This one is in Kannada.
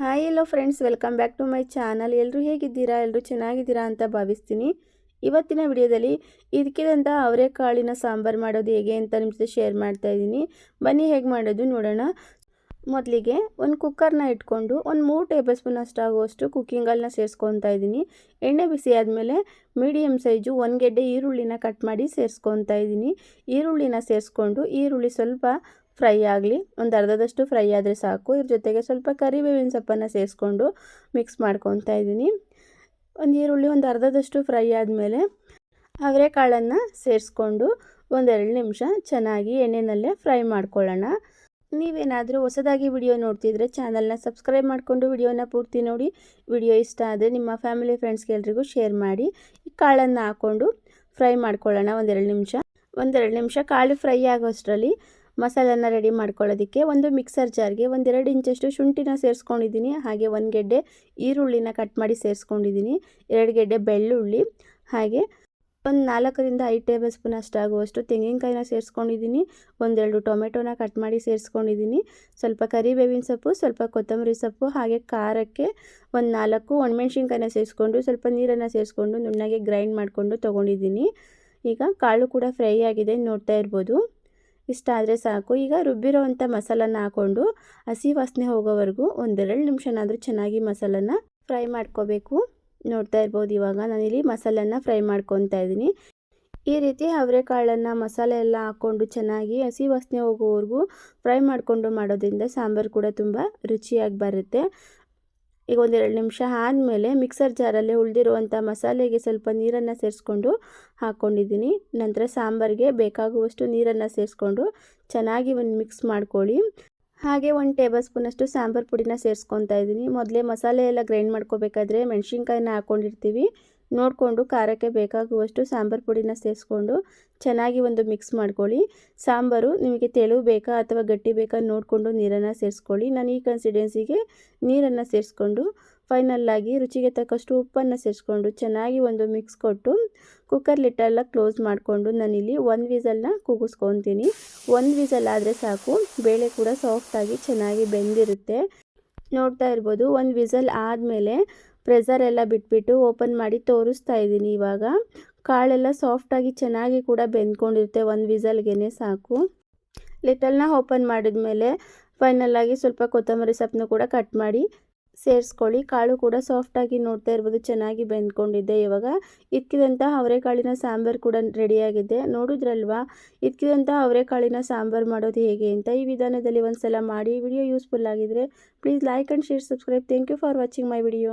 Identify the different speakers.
Speaker 1: Hi hello friends welcome back to my channel ಎಲ್ಲರೂ ಹೇಗಿದ್ದೀರಾ? ಎಲ್ಲರೂ ಚೆನ್ನಾಗಿದ್ದೀರಾ ಅಂತ ಭಾವಿಸ್ತೀನಿ. ಇವತ್ತಿನ ವಿಡಿಯೋದಲ್ಲಿ ಇದಕ್ಕಿದಂಥ ಅವರೆಕಾಳಿನ ಸಾಂಬಾರು ಮಾಡೋದು ಹೇಗೆ ಅಂತ ನಿಮ್ಮ ಜೊತೆ ಶೇರ್ ಮಾಡ್ತಾ ಇದ್ದೀನಿ. ಬನ್ನಿ, ಹೇಗೆ ಮಾಡೋದು ನೋಡೋಣ. ಮೊದಲಿಗೆ ಒಂದು ಕುಕ್ಕರ್ನ ಇಟ್ಕೊಂಡು ಒಂದು ಮೂರು ಟೇಬಲ್ ಸ್ಪೂನ್ ಅಷ್ಟಾಗುವಷ್ಟು ಕುಕ್ಕಿಂಗಲ್ನ ಸೇರಿಸ್ಕೊತಾ ಇದ್ದೀನಿ. ಎಣ್ಣೆ ಬಿಸಿ ಆದಮೇಲೆ ಮೀಡಿಯಮ್ ಸೈಜು ಒಂದು ಗೆಡ್ಡೆ ಈರುಳ್ಳಿನ ಕಟ್ ಮಾಡಿ ಸೇರಿಸ್ಕೊತಾ ಇದ್ದೀನಿ. ಈರುಳ್ಳಿನ ಸೇರಿಸ್ಕೊಂಡು ಈರುಳ್ಳಿ ಸ್ವಲ್ಪ ಫ್ರೈ ಆಗಲಿ, ಒಂದು ಅರ್ಧದಷ್ಟು ಫ್ರೈ ಆದರೆ ಸಾಕು. ಇದ್ರ ಜೊತೆಗೆ ಸ್ವಲ್ಪ ಕರಿಬೇವಿನ ಸೊಪ್ಪನ್ನು ಸೇರಿಸ್ಕೊಂಡು ಮಿಕ್ಸ್ ಮಾಡ್ಕೊತಾ ಇದ್ದೀನಿ. ಒಂದು ಈರುಳ್ಳಿ ಒಂದು ಅರ್ಧದಷ್ಟು ಫ್ರೈ ಆದಮೇಲೆ ಅವರೆಕಾಳನ್ನು ಸೇರಿಸ್ಕೊಂಡು ಒಂದೆರಡು ನಿಮಿಷ ಚೆನ್ನಾಗಿ ಎಣ್ಣೆನಲ್ಲೇ ಫ್ರೈ ಮಾಡ್ಕೊಳ್ಳೋಣ. ನೀವೇನಾದರೂ ಹೊಸದಾಗಿ ವಿಡಿಯೋ ನೋಡ್ತಿದ್ರೆ ಚಾನಲ್ನ ಸಬ್ಸ್ಕ್ರೈಬ್ ಮಾಡಿಕೊಂಡು ವಿಡಿಯೋನ ಪೂರ್ತಿ ನೋಡಿ. ವಿಡಿಯೋ ಇಷ್ಟ ಆದರೆ ನಿಮ್ಮ ಫ್ಯಾಮಿಲಿ ಫ್ರೆಂಡ್ಸ್ಗೆ ಎಲ್ರಿಗೂ ಶೇರ್ ಮಾಡಿ. ಈ ಕಾಳನ್ನು ಹಾಕ್ಕೊಂಡು ಫ್ರೈ ಮಾಡ್ಕೊಳ್ಳೋಣ ಒಂದೆರಡು ನಿಮಿಷ. ಒಂದೆರಡು ನಿಮಿಷ ಕಾಳು ಫ್ರೈ ಆಗೋಷ್ಟರಲ್ಲಿ ಮಸಾಲೆನ ರೆಡಿ ಮಾಡ್ಕೊಳ್ಳೋದಕ್ಕೆ ಒಂದು ಮಿಕ್ಸರ್ ಜಾರ್ಗೆ ಒಂದೆರಡು ಇಂಚಷ್ಟು ಶುಂಠಿನ ಸೇರಿಸ್ಕೊಂಡಿದ್ದೀನಿ. ಹಾಗೆ ಒಂದು ಗೆಡ್ಡೆ ಈರುಳ್ಳಿನ ಕಟ್ ಮಾಡಿ ಸೇರಿಸ್ಕೊಂಡಿದ್ದೀನಿ. ಎರಡು ಗೆಡ್ಡೆ ಬೆಳ್ಳುಳ್ಳಿ. ಹಾಗೆ ಒಂದು ನಾಲ್ಕರಿಂದ ಐದು ಟೇಬಲ್ ಸ್ಪೂನ್ ಅಷ್ಟಾಗುವಷ್ಟು ತೆಂಗಿನಕಾಯಿನ ಸೇರಿಸ್ಕೊಂಡಿದ್ದೀನಿ. ಒಂದೆರಡು ಟೊಮೆಟೊನ ಕಟ್ ಮಾಡಿ ಸೇರಿಸ್ಕೊಂಡಿದ್ದೀನಿ. ಸ್ವಲ್ಪ ಕರಿಬೇವಿನ ಸೊಪ್ಪು, ಸ್ವಲ್ಪ ಕೊತ್ತಂಬರಿ ಸೊಪ್ಪು, ಹಾಗೆ ಖಾರಕ್ಕೆ ಒಂದು ನಾಲ್ಕು ಒಣಮೆಣ್ಸಿನ್ಕಾಯಿನ ಸೇರಿಸ್ಕೊಂಡು ಸ್ವಲ್ಪ ನೀರನ್ನು ಸೇರಿಸ್ಕೊಂಡು ನುಣ್ಣಗೆ ಗ್ರೈಂಡ್ ಮಾಡಿಕೊಂಡು ತೊಗೊಂಡಿದ್ದೀನಿ. ಈಗ ಕಾಳು ಕೂಡ ಫ್ರೈ ಆಗಿದೆ ನೋಡ್ತಾ ಇರ್ಬೋದು. ಇಷ್ಟ ಆದರೆ ಸಾಕು. ಈಗ ರುಬ್ಬಿರೋ ಅಂಥ ಮಸಾಲನ ಹಾಕ್ಕೊಂಡು ಹಸಿ ವಾಸನೆ ಹೋಗೋವರೆಗೂ ಒಂದೆರಡು ನಿಮಿಷನಾದರೂ ಚೆನ್ನಾಗಿ ಮಸಾಲನ ಫ್ರೈ ಮಾಡ್ಕೋಬೇಕು. ನೋಡ್ತಾ ಇರ್ಬೋದು ಇವಾಗ ನಾನಿಲ್ಲಿ ಮಸಾಲನ್ನ ಫ್ರೈ ಮಾಡ್ಕೊತಾ ಇದ್ದೀನಿ. ಈ ರೀತಿ ಅವರೆಕಾಳನ್ನು ಮಸಾಲೆ ಎಲ್ಲ ಹಾಕ್ಕೊಂಡು ಚೆನ್ನಾಗಿ ಹಸಿ ವಾಸನೆ ಹೋಗೋವರೆಗೂ ಫ್ರೈ ಮಾಡಿಕೊಂಡು ಮಾಡೋದ್ರಿಂದ ಸಾಂಬಾರು ಕೂಡ ತುಂಬ ರುಚಿಯಾಗಿ ಬರುತ್ತೆ. ಈಗ ಒಂದೆರಡು ನಿಮಿಷ ಆದಮೇಲೆ ಮಿಕ್ಸರ್ ಜಾರಲ್ಲಿ ಉಳಿದಿರುವಂಥ ಮಸಾಲೆಗೆ ಸ್ವಲ್ಪ ನೀರನ್ನು ಸೇರಿಸ್ಕೊಂಡು ಹಾಕ್ಕೊಂಡಿದ್ದೀನಿ. ನಂತರ ಸಾಂಬಾರಿಗೆ ಬೇಕಾಗುವಷ್ಟು ನೀರನ್ನು ಸೇರಿಸ್ಕೊಂಡು ಚೆನ್ನಾಗಿ ಒಂದು ಮಿಕ್ಸ್ ಮಾಡ್ಕೊಳ್ಳಿ. ಹಾಗೆ ಒಂದು ಟೇಬಲ್ ಸ್ಪೂನಷ್ಟು ಸಾಂಬಾರು ಪುಡಿನ ಸೇರಿಸ್ಕೊತಾ ಇದ್ದೀನಿ. ಮೊದಲೇ ಮಸಾಲೆ ಎಲ್ಲ ಗ್ರೈಂಡ್ ಮಾಡ್ಕೋಬೇಕಾದ್ರೆ ಮೆಣಸಿನ್ಕಾಯಿನ ಹಾಕ್ಕೊಂಡಿರ್ತೀವಿ ನೋಡಿಕೊಂಡು ಖಾರಕ್ಕೆ ಬೇಕಾಗುವಷ್ಟು ಸಾಂಬಾರು ಪುಡಿನ ಸೇರಿಸ್ಕೊಂಡು ಚೆನ್ನಾಗಿ ಒಂದು ಮಿಕ್ಸ್ ಮಾಡ್ಕೊಳ್ಳಿ. ಸಾಂಬಾರು ನಿಮಗೆ ತೆಳು ಬೇಕಾ ಅಥವಾ ಗಟ್ಟಿ ಬೇಕಾ ನೋಡಿಕೊಂಡು ನೀರನ್ನು ಸೇರಿಸ್ಕೊಳ್ಳಿ. ನಾನು ಈ ಕನ್ಸಿಡೆನ್ಸಿಗೆ ನೀರನ್ನು ಸೇರಿಸ್ಕೊಂಡು ಫೈನಲ್ಲಾಗಿ ರುಚಿಗೆ ತಕ್ಕಷ್ಟು ಉಪ್ಪನ್ನು ಸೇರಿಸ್ಕೊಂಡು ಚೆನ್ನಾಗಿ ಒಂದು ಮಿಕ್ಸ್ ಕೊಟ್ಟು ಕುಕ್ಕರ್ ಲಿಟ್ಟೆಲ್ಲ ಕ್ಲೋಸ್ ಮಾಡಿಕೊಂಡು ನಾನಿಲ್ಲಿ ಒಂದು ವಿಸಲ್ನ ಕೂಗಿಸ್ಕೊತೀನಿ ಒಂದು ವಿಸಲ್ ಆದರೆ ಸಾಕು. ಬೇಳೆ ಕೂಡ ಸಾಫ್ಟಾಗಿ ಚೆನ್ನಾಗಿ ಬೆಂದಿರುತ್ತೆ. ನೋಡ್ತಾ ಇರ್ಬೋದು ಒಂದು ವಿಸಲ್ ಆದಮೇಲೆ ಪ್ರೆಸರ್ ಎಲ್ಲ ಬಿಟ್ಬಿಟ್ಟು ಓಪನ್ ಮಾಡಿ ತೋರಿಸ್ತಾ ಇದ್ದೀನಿ ಇವಾಗ. ಕಾಳೆಲ್ಲ ಸಾಫ್ಟಾಗಿ ಚೆನ್ನಾಗಿ ಕೂಡ ಬೆಂದ್ಕೊಂಡಿರುತ್ತೆ, ಒಂದು ವಿಸಲ್ಗೆ ಸಾಕು. ಲಿಟಲ್ನ ಓಪನ್ ಮಾಡಿದ್ಮೇಲೆ ಫೈನಲ್ಲಾಗಿ ಸ್ವಲ್ಪ ಕೊತ್ತಂಬರಿ ಸೊಪ್ಪನ್ನು ಕೂಡ ಕಟ್ ಮಾಡಿ ಸೇರಿಸ್ಕೊಳ್ಳಿ. ಕಾಳು ಕೂಡ ಸಾಫ್ಟಾಗಿ ನೋಡ್ತಾ ಇರ್ಬೋದು, ಚೆನ್ನಾಗಿ ಬೆಂದ್ಕೊಂಡಿದ್ದೆ ಇವಾಗ. ಇದ್ಕಿದಂಥ ಅವರೆಕಾಳಿನ ಸಾಂಬಾರು ಕೂಡ ರೆಡಿಯಾಗಿದೆ. ನೋಡಿದ್ರಲ್ವಾ? ಇದ್ಕಿದಂಥ ಅವರೆಕಾಳಿನ ಸಾಂಬಾರು ಮಾಡೋದು ಹೇಗೆ ಅಂತ ಈ ವಿಧಾನದಲ್ಲಿ ಒಂದು ಸಲ ಮಾಡಿ ವಿಡಿಯೋ ಯೂಸ್ಫುಲ್ ಆಗಿದ್ರೆ please like and share subscribe thank you for watching my video